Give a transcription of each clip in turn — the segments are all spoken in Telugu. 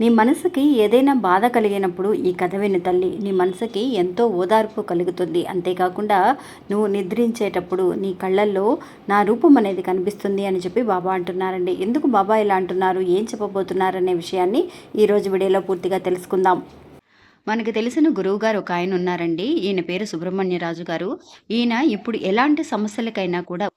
నీ మనసుకి ఏదైనా బాధ కలిగినప్పుడు ఈ కథ విని తల్లి. నీ మనసుకి ఎంతో ఓదార్పు కలుగుతుంది. అంతేకాకుండా నువ్వు నిద్రించేటప్పుడు నీ కళ్ళల్లో నా రూపం అనేది కనిపిస్తుంది అని చెప్పి బాబా అంటున్నారండి. ఎందుకు బాబా ఇలా అంటున్నారు? ఏం చెప్పబోతున్నారు అనే విషయాన్ని ఈరోజు వీడియోలో పూర్తిగా తెలుసుకుందాం. మనకు తెలిసిన గురువు గారు ఒక ఆయన ఉన్నారండి. ఈయన పేరు సుబ్రహ్మణ్యరాజు గారు. ఈయన ఇప్పుడు ఎలాంటి సమస్యలకైనా కూడా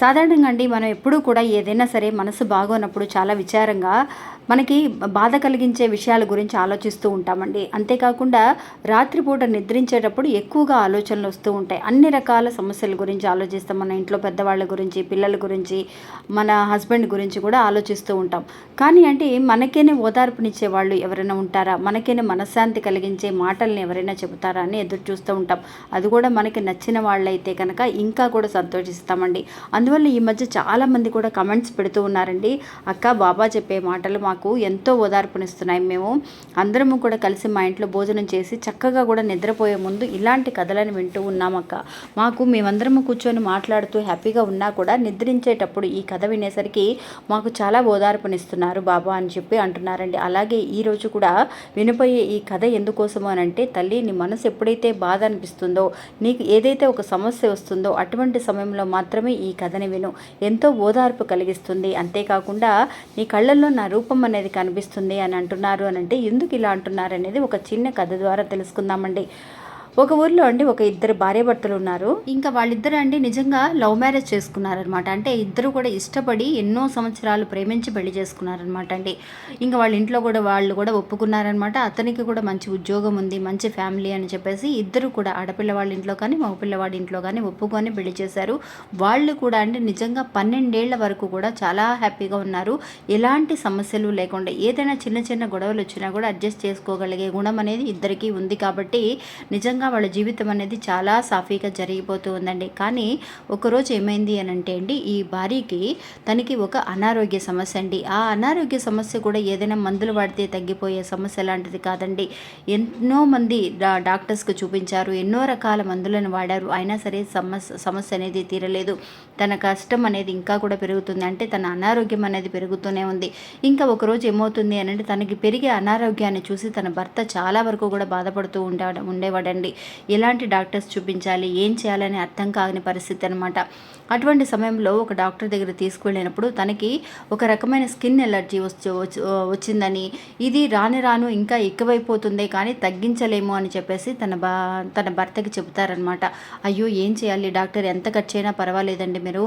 సాధారణంగా అండి మనం ఎప్పుడూ కూడా ఏదైనా సరే మనసు బాగోనప్పుడు చాలా విచారంగా మనకి బాధ కలిగించే విషయాల గురించి ఆలోచిస్తూ ఉంటామండి. అంతేకాకుండా రాత్రిపూట నిద్రించేటప్పుడు ఎక్కువగా ఆలోచనలు వస్తూ ఉంటాయి. అన్ని రకాల సమస్యల గురించి ఆలోచిస్తాం. మన ఇంట్లో పెద్దవాళ్ళ గురించి పిల్లల గురించి మన హస్బెండ్ గురించి కూడా ఆలోచిస్తూ ఉంటాం. కానీ అంటే మనకేనే ఓదార్పునిచ్చే వాళ్ళు ఎవరైనా ఉంటారా? మనకేనే మనశ్శాంతి కలిగించే మాటల్ని ఎవరైనా చెబుతారా అని ఎదురు చూస్తూ ఉంటాం. అది కూడా మనకి నచ్చిన వాళ్ళైతే కనుక ఇంకా కూడా సంతోషిస్తామండి. అందువల్ల ఈ మధ్య చాలామంది కూడా కమెంట్స్ పెడుతూ ఉన్నారండి. అక్క బాబా చెప్పే మాటలు మాకు ఎంతో ఓదార్పునిస్తున్నాయి. మేము అందరము కూడా కలిసి మా ఇంట్లో భోజనం చేసి చక్కగా కూడా నిద్రపోయే ముందు ఇలాంటి కథలను వింటూ ఉన్నాం అక్క. మాకు మేమందరము కూర్చొని మాట్లాడుతూ హ్యాపీగా ఉన్నా కూడా నిద్రించేటప్పుడు ఈ కథ వినేసరికి మాకు చాలా ఓదార్పునిస్తున్నారు బాబా అని చెప్పి అంటున్నారండి. అలాగే ఈరోజు కూడా వినిపోయే ఈ కథ ఎందుకోసము అని అంటే తల్లి నీ మనసు ఎప్పుడైతే బాధ అనిపిస్తుందో నీకు ఏదైతే ఒక సమస్య వస్తుందో అటువంటి సమయంలో మాత్రమే ఈ కథ కథని విను. ఎంతో ఓదార్పు కలిగిస్తుంది. అంతేకాకుండా నీ కళ్ళల్లో నా రూపం అనేది కనిపిస్తుంది అని అంటున్నారు అని అంటే ఎందుకు ఇలా అంటున్నారు అనేది ఒక చిన్న కథ ద్వారా తెలుసుకుందామండి. ఒక ఊర్లో అండి ఒక ఇద్దరు భార్యాభర్తలు ఉన్నారు. ఇంకా వాళ్ళిద్దరు అండి నిజంగా లవ్ మ్యారేజ్ చేసుకున్నారనమాట అంటే ఇద్దరు కూడా ఇష్టపడి ఎన్నో సంవత్సరాలు ప్రేమించి పెళ్ళి చేసుకున్నారనమాట అండి. ఇంకా వాళ్ళ ఇంట్లో కూడా వాళ్ళు కూడా ఒప్పుకున్నారనమాట అతనికి కూడా మంచి ఉద్యోగం ఉంది మంచి ఫ్యామిలీ అని చెప్పేసి ఇద్దరు కూడా ఆడపిల్ల వాళ్ళ ఇంట్లో కానీ మగ పిల్లవాడి ఇంట్లో కానీ ఒప్పుకొని పెళ్ళి చేశారు. వాళ్ళు కూడా అండి నిజంగా పన్నెండేళ్ళ వరకు కూడా చాలా హ్యాపీగా ఉన్నారు. ఎలాంటి సమస్యలు లేకుండా ఏదైనా చిన్న చిన్న గొడవలు వచ్చినా కూడా అడ్జస్ట్ చేసుకోగలిగే గుణం అనేది ఇద్దరికీ ఉంది కాబట్టి నిజంగా వాళ్ళ జీవితం అనేది చాలా సాఫీగా జరిగిపోతూ ఉందండి. కానీ ఒకరోజు ఏమైంది అని అంటే అండి ఈ భార్యకి తనకి ఒక అనారోగ్య సమస్య అండి. ఆ అనారోగ్య సమస్య కూడా ఏదైనా మందులు వాడితే తగ్గిపోయే సమస్య లాంటిది కాదండి. ఎన్నో మంది డా డాక్టర్స్కి చూపించారు ఎన్నో రకాల మందులను వాడారు. అయినా సరే సమస్య సమస్య అనేది తీరలేదు. తన కష్టం అనేది ఇంకా కూడా పెరుగుతుంది. అంటే తన అనారోగ్యం అనేది పెరుగుతూనే ఉంది. ఇంకా ఒకరోజు ఏమవుతుంది అని అంటే తనకి పెరిగే అనారోగ్యాన్ని చూసి తన భర్త చాలా వరకు కూడా బాధపడుతూ ఉండే ఉండేవాడండి. ఎలాంటి డాక్టర్స్ చూపించాలి ఏం చేయాలని అర్థం కాని పరిస్థితి అనమాట అటువంటి సమయంలో ఒక డాక్టర్ దగ్గర తీసుకువెళ్ళినప్పుడు తనకి ఒక రకమైన స్కిన్ ఎలర్జీ వచ్చి వచ్చిందని ఇది రాను రాను ఇంకా ఎక్కువైపోతుంది కానీ తగ్గించలేము అని చెప్పేసి తన బా తన భర్తకి చెబుతారనమాట అయ్యో ఏం చేయాలి డాక్టర్? ఎంత ఖర్చు అయినా పర్వాలేదండి మీరు.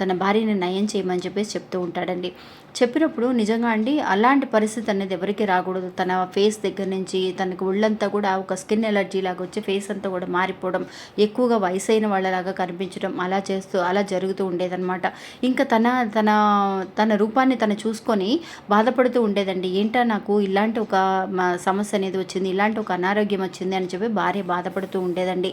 తన భార్యని నయం చేయమని చెప్పేసి చెప్తూ ఉంటాడండి. చెప్పినప్పుడు నిజంగా అండి అలాంటి పరిస్థితి అనేది ఎవరికి రాకూడదు. తన ఫేస్ దగ్గర నుంచి తనకు ఒళ్ళంతా కూడా ఒక స్కిన్ ఎలర్జీ లాగా వచ్చి ఫేస్ అంతా కూడా మారిపోవడం ఎక్కువగా వయసు అయిన వాళ్ళలాగా కనిపించడం అలా చేస్తూ అలా జరుగుతూ ఉండేదన్నమాట. ఇంకా తన తన తన రూపాన్ని తను చూసుకొని బాధపడుతూ ఉండేదండి. ఏంటా నాకు ఇలాంటి ఒక సమస్య అనేది వచ్చింది ఇలాంటి ఒక అనారోగ్యం వచ్చింది అని చెప్పి భార్య బాధపడుతూ ఉండేదండి.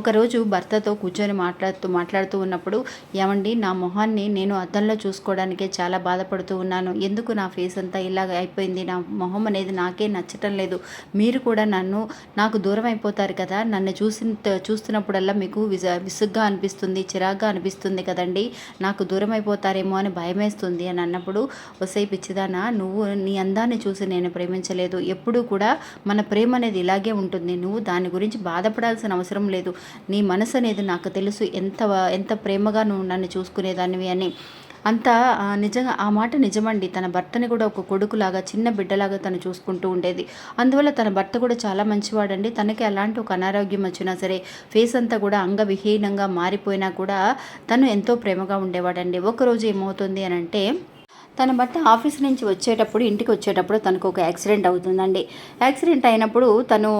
ఒకరోజు భర్తతో కూర్చొని మాట్లాడుతూ మాట్లాడుతూ ఉన్నప్పుడు ఏమండి నా మొహాన్ని నేను అద్దంలో చూసుకోవడానికే చాలా బాధపడుతూ ఉన్నాను. ఎందుకు నా ఫేస్ అంతా ఇలాగ అయిపోయింది? నా మొహం అనేది నాకే నచ్చటం లేదు. మీరు కూడా నన్ను నాకు దూరం అయిపోతారు కదా నన్ను చూసిన చూస్తున్నప్పుడల్లా మీకు విస విసుగ్గా అనిపిస్తుంది చిరాగ్గా అనిపిస్తుంది కదండి. నాకు దూరం అయిపోతారేమో అని భయమేస్తుంది అని అన్నప్పుడు వసై పిచ్చిదానా నువ్వు నీ అందాన్ని చూసి నేను ప్రేమించలేదు. ఎప్పుడూ కూడా మన ప్రేమ అనేది ఇలాగే ఉంటుంది. నువ్వు దాని గురించి బాధపడాల్సిన అవసరం లేదు. నీ మనసు అనేది నాకు తెలుసు. ఎంత ఎంత ప్రేమగా నువ్వు నన్ను చూసుకునేదానివి అని. అంత నిజంగా ఆ మాట నిజమండి. తన భర్తని కూడా ఒక కొడుకులాగా చిన్న బిడ్డలాగా తను చూసుకుంటూ ఉండేది. అందువల్ల తన భర్త కూడా చాలా మంచివాడండి. తనకి అలాంటి ఒక అనారోగ్యం వచ్చినా సరే ఫేస్ అంతా కూడా అంగవిహీనంగా మారిపోయినా కూడా తను ఎంతో ప్రేమగా ఉండేవాడండి. ఒకరోజు ఏమవుతుంది అని అంటే తన భర్త ఆఫీస్ నుంచి వచ్చేటప్పుడు ఇంటికి వచ్చేటప్పుడు తనకు ఒక యాక్సిడెంట్ అవుతుందండి. యాక్సిడెంట్ అయినప్పుడు తను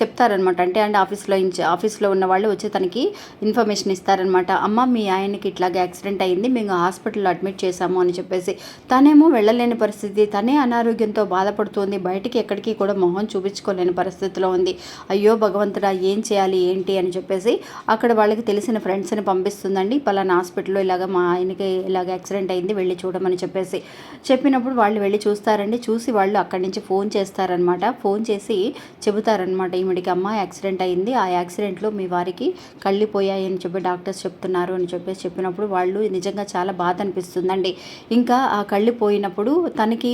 చెప్తారనమాట. అంటే అండ్ ఆఫీస్లో ఆఫీస్లో ఉన్న వాళ్ళు వచ్చి తనకి ఇన్ఫర్మేషన్ ఇస్తారనమాట. అమ్మ మీ ఆయనకి ఇట్లాగే యాక్సిడెంట్ అయింది మేము హాస్పిటల్లో అడ్మిట్ చేశాము అని చెప్పేసి. తనేమో వెళ్ళలేని పరిస్థితి. తనే అనారోగ్యంతో బాధపడుతుంది. బయటికి ఎక్కడికి కూడా మొహం చూపించుకోలేని పరిస్థితిలో ఉంది. అయ్యో భగవంతుడా ఏం చేయాలి ఏంటి అని చెప్పేసి అక్కడ వాళ్ళకి తెలిసిన ఫ్రెండ్స్ని పంపిస్తుందండి. పలానా హాస్పిటల్లో ఇలాగ మా ఆయనకి ఇలాగ యాక్సిడెంట్ అయింది వెళ్ళి చూడమని చెప్పేసి. చెప్పినప్పుడు వాళ్ళు వెళ్ళి చూస్తారండి. చూసి వాళ్ళు అక్కడి నుంచి ఫోన్ చేస్తారనమాట ఫోన్ చేసి చెబుతారనమాట ఈమెడికి అమ్మ యాక్సిడెంట్ అయింది. ఆ యాక్సిడెంట్లో మీ వారికి కళ్ళిపోయాయి అని చెప్పి డాక్టర్స్ చెప్తున్నారు అని చెప్పేసి చెప్పినప్పుడు వాళ్ళు నిజంగా చాలా బాధ అనిపిస్తుందండి. ఇంకా ఆ కళ్ళు పోయినప్పుడు తనకి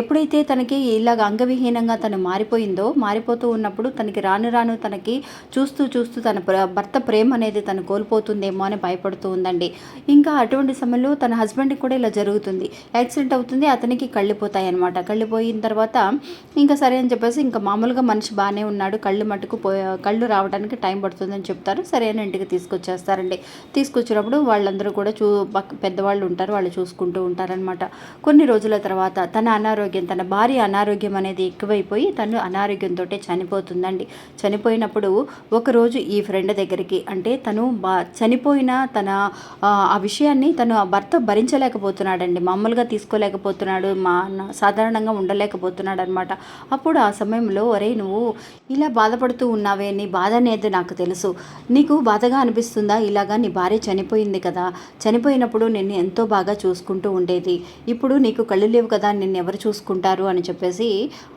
ఎప్పుడైతే తనకి ఇలాగ అంగవిహీనంగా తను మారిపోయిందో మారిపోతూ ఉన్నప్పుడు తనకి రాను రాను తనకి చూస్తూ చూస్తూ తన భర్త ప్రేమ అనేది తను కోల్పోతుందేమో అని భయపడుతూ ఉందండి. ఇంకా అటువంటి సమయంలో తన హస్బెండ్కి కూడా ఇలా జరుగుతుంది. యాక్సిడెంట్ అవుతుంది అతనికి కళ్ళిపోతాయి అనమాట కళ్ళిపోయిన తర్వాత ఇంకా సరే అని చెప్పేసి ఇంకా మామూలుగా మనిషి బాగానే ఉన్నాడు. కళ్ళు మట్టుకు పో కళ్ళు రావడానికి టైం పడుతుందని చెప్తారు. సరే అని ఇంటికి తీసుకొచ్చేస్తారండి. తీసుకొచ్చినప్పుడు వాళ్ళందరూ కూడా చూ పక్క పెద్దవాళ్ళు ఉంటారు. వాళ్ళు చూసుకుంటూ ఉంటారనమాట కొన్ని రోజుల తర్వాత తన అనారోగ్యం తన భార్య అనారోగ్యం అనేది ఎక్కువైపోయి తను అనారోగ్యంతో చనిపోతుందండి. చనిపోయినప్పుడు ఒకరోజు ఈ ఫ్రెండ్ దగ్గరికి అంటే తను బా చనిపోయిన తన ఆ, విషయాన్ని తను ఆ భర్త భరించలేకపోతున్నాడండి మామూలుగా తీసుకోలేకపోతున్నాడు. మా సాధారణంగా ఉండలేకపోతున్నాడు అనమాట అప్పుడు ఆ సమయంలో ఒరే నువ్వు ఇలా బాధపడుతూ ఉన్నావే. నీ బాధ అనేది నాకు తెలుసు. నీకు బాధగా అనిపిస్తుందా? ఇలాగా నీ భార్య చనిపోయింది కదా. చనిపోయినప్పుడు నిన్ను ఎంతో బాగా చూసుకుంటూ ఉండేది. ఇప్పుడు నీకు కళ్ళు లేవు కదా. నిన్ను ఎవరు చూసుకుంటారు? అని చెప్పేసి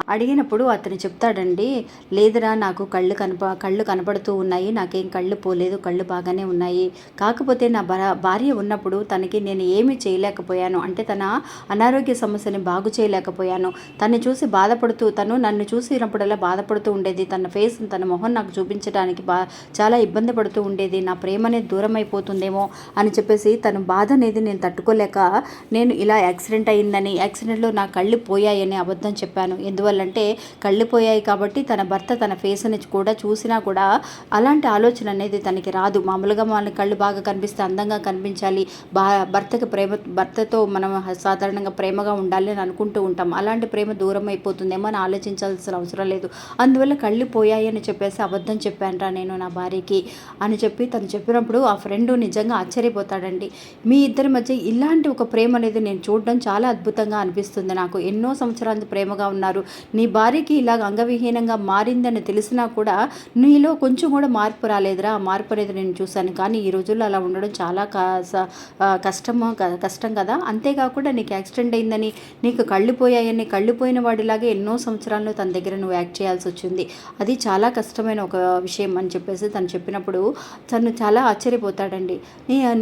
అడిగినప్పుడు అతను చెప్తాడండి లేదురా నాకు కళ్ళు కనప కళ్ళు కనపడుతూ ఉన్నాయి. నాకేం కళ్ళు పోలేదు. కళ్ళు బాగానే ఉన్నాయి. కాకపోతే నా భార్య ఉన్నప్పుడు తనకి నేను ఏమీ చేయలేకపోయాను అంటే తన అనారోగ్య సమస్యని బాగు చేయలేకపోయాను. తను చూసి బాధపడుతూ తను నన్ను చూసినప్పుడల్లా బాధపడుతూ ఉండేది. తన ఫేస్ తన మొహం నాకు చూపించడానికి బా చాలా ఇబ్బంది పడుతూ ఉండేది. నా ప్రేమ అనేది దూరం అయిపోతుందేమో అని చెప్పేసి తన బాధ అనేది నేను తట్టుకోలేక నేను ఇలా యాక్సిడెంట్ అయిందని యాక్సిడెంట్లో నా కళ్ళు పోయాయని అబద్ధం చెప్పాను. ఎందువల్లంటే కళ్ళు పోయాయి కాబట్టి తన భర్త తన ఫేస్ని కూడా చూసినా కూడా అలాంటి ఆలోచన అనేది తనకి రాదు. మామూలుగా మన కళ్ళు బాగా కనిపిస్తే అందంగా కనిపించాలి. బా భర్తకి ప్రేమ భర్త భర్తతో మనం సాధారణంగా ప్రేమగా ఉండాలి అని అనుకుంటూ ఉంటాం. అలాంటి ప్రేమ దూరం అయిపోతుందేమో అని ఆలోచించాల్సిన అవసరం లేదు. అందువల్ల కళ్ళు పోయాయి అని చెప్పేసి అబద్ధం చెప్పానురా నేను నా భార్యకి అని చెప్పి తను చెప్పినప్పుడు ఆ ఫ్రెండ్ నిజంగా ఆశ్చర్యపోతాడండి. మీ ఇద్దరి మధ్య ఇలాంటి ఒక ప్రేమ అనేది నేను చూడడం చాలా అద్భుతంగా అనిపిస్తుంది నాకు. ఎన్నో సంవత్సరాలు ప్రేమగా ఉన్నారు. నీ భార్యకి ఇలాగ అంగవిహీనంగా మారిందని తెలిసినా కూడా నీలో కొంచెం కూడా మార్పు రాలేదురా. ఆ మార్పు అనేది నేను చూశాను. కానీ ఈ రోజుల్లో అలా ఉండడం చాలా కా స- కష్టము కష్టం కదా. అంతేకాకుండా నీకు యాక్సిడెంట్ అయిందని నీకు కళ్ళు పోయాయని కళ్ళు పోయిన వాడిలాగే ఎన్నో సంవత్సరాల్లో తన దగ్గర నువ్వు యాక్ట్ చేయాల్సి వచ్చింది. అది చాలా కష్టమైన ఒక విషయం అని చెప్పేసి తను చెప్పినప్పుడు తను చాలా ఆశ్చర్యపోతాడండి.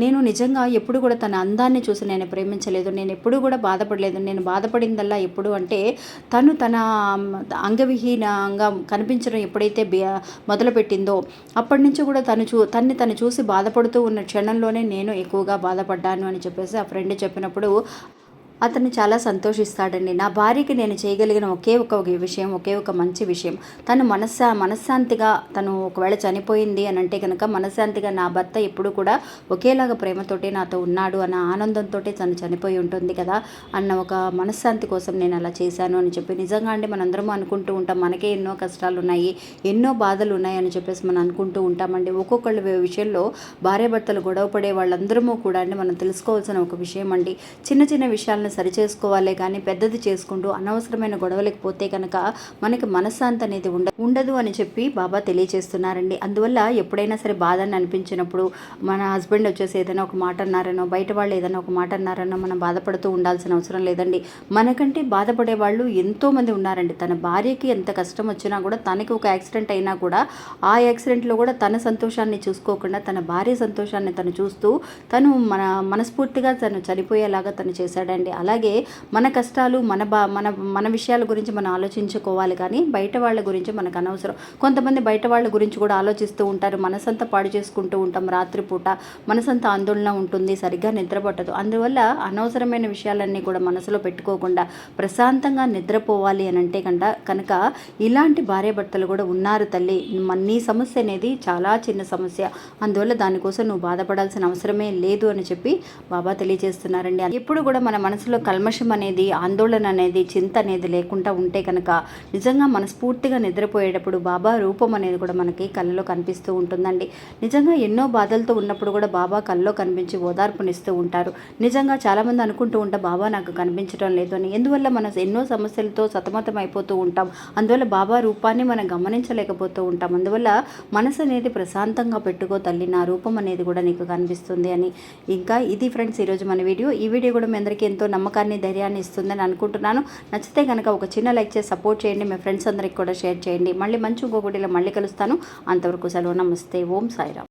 నేను నిజంగా ఎప్పుడు కూడా తన అందాన్ని చూసి నేను ప్రేమించలేదు. నేను ఎప్పుడూ కూడా బాధపడలేదు. నేను బాధపడిందల్లా ఎప్పుడు అంటే తను తన అంగవిహీనంగా కనిపించడం ఎప్పుడైతే మొదలుపెట్టిందో అప్పటి నుంచి కూడా తను చూ తన్ని తను చూసి బాధపడుతూ ఉన్న క్షణంలోనే నేను ఎక్కువగా బాధపడ్డాను అని చెప్పేసి ఆ ఫ్రెండ్ చెప్పినప్పుడు అతను చాలా సంతోషిస్తాడండి. నా భార్యకి నేను చేయగలిగిన ఒకే ఒక విషయం ఒకే ఒక మంచి విషయం. తను మనస్సా మనశ్శాంతిగా తను ఒకవేళ చనిపోయింది అని అంటే కనుక మనశ్శాంతిగా నా భర్త ఎప్పుడు కూడా ఒకేలాగా ప్రేమతోటి నాతో ఉన్నాడు అన్న ఆనందంతో తను చనిపోయి ఉంటుంది కదా అన్న ఒక మనశ్శాంతి కోసం నేను అలా చేశాను అని చెప్పి నిజంగా అండి మనందరం అనుకుంటూ ఉంటాం. మనకే ఎన్నో కష్టాలు ఉన్నాయి ఎన్నో బాధలు ఉన్నాయి అని చెప్పేసి మనం అనుకుంటూ ఉంటామండి. ఒక్కొక్కళ్ళ విషయంలో భార్యాభర్తలు గొడవ పడే వాళ్ళందరము కూడా అండి మనం తెలుసుకోవాల్సిన ఒక విషయం అండి. చిన్న చిన్న విషయాలను సరి సరిచేసుకోవాలే కానీ పెద్దది చేసుకుంటూ అనవసరమైన గొడవలకు పోతే కనుక మనకి మనశ్శాంతి అనేది ఉండ ఉండదు అని చెప్పి బాబా తెలియజేస్తున్నారండి అందువల్ల ఎప్పుడైనా సరే బాధ అని అనిపించినప్పుడు మన హస్బెండ్ వచ్చేసి ఏదైనా ఒక మాట అన్నారనో బయట వాళ్ళు ఏదైనా ఒక మాట అన్నారనో మనం బాధపడుతూ ఉండాల్సిన అవసరం లేదండి. మనకంటే బాధపడే వాళ్ళు ఎంతోమంది ఉన్నారండి. తన భార్యకి ఎంత కష్టం వచ్చినా కూడా తనకి ఒక యాక్సిడెంట్ అయినా కూడా ఆ యాక్సిడెంట్లో కూడా తన సంతోషాన్ని చూసుకోకుండా తన భార్య సంతోషాన్ని తను చూస్తూ తను మన మనస్ఫూర్తిగా తను చనిపోయేలాగా తను చేశాడండి. అలాగే మన కష్టాలు మన బా మన మన విషయాల గురించి మనం ఆలోచించుకోవాలి కానీ బయట వాళ్ళ గురించి మనకు అనవసరం. కొంతమంది బయట వాళ్ళ గురించి కూడా ఆలోచిస్తూ ఉంటారు. మనసంతా పాడు చేసుకుంటూ ఉంటాం రాత్రిపూట. మనసంతా ఆందోళన ఉంటుంది సరిగ్గా నిద్రపట్టదు. అందువల్ల అనవసరమైన విషయాలన్నీ కూడా మనసులో పెట్టుకోకుండా ప్రశాంతంగా నిద్రపోవాలి అని అంటే కంట కనుక ఇలాంటి భార్యాభర్తలు కూడా ఉన్నారు తల్లి. మన- నీ సమస్య అనేది చాలా చిన్న సమస్య. అందువల్ల దానికోసం నువ్వు బాధపడాల్సిన అవసరమే లేదు అని చెప్పి బాబా తెలియజేస్తున్నారండి. ఎప్పుడు కూడా మన మనసులో కల్మషం అనేది ఆందోళన అనేది చింత అనేది లేకుండా ఉంటే కనుక నిజంగా మనస్ఫూర్తిగా నిద్రపోయేటప్పుడు బాబా రూపం అనేది కూడా మనకి కళ్ళలో కనిపిస్తూ ఉంటుందండి. నిజంగా ఎన్నో బాధలతో ఉన్నప్పుడు కూడా బాబా కళ్ళలో కనిపించి ఓదార్పునిస్తూ ఉంటారు. నిజంగా చాలామంది అనుకుంటూ ఉంటా బాబా నాకు కనిపించడం లేదు అని. ఎందువల్ల మనం ఎన్నో సమస్యలతో సతమతం అయిపోతూ ఉంటాం? అందువల్ల బాబా రూపాన్ని మనం గమనించలేకపోతూ ఉంటాం. అందువల్ల మనసు అనేది ప్రశాంతంగా పెట్టుకో తల్లి నా రూపం అనేది కూడా నీకు కనిపిస్తుంది అని. ఇంకా ఇది ఫ్రెండ్స్ ఈరోజు మన వీడియో. ఈ వీడియో కూడా మీ అందరికీ ఎంతో నమ్మకాన్ని ధైర్యాన్ని ఇస్తుందని అనుకుంటున్నాను. నచ్చితే కనుక ఒక చిన్న లైక్ చేసి సపోర్ట్ చేయండి. మీ ఫ్రెండ్స్ అందరికి కూడా షేర్ చేయండి. మళ్ళీ మంచి ఇంకొకటిలో మళ్ళీ కలుస్తాను. అంతవరకు సెలవు. నమస్తే. ఓం సాయిరామ్.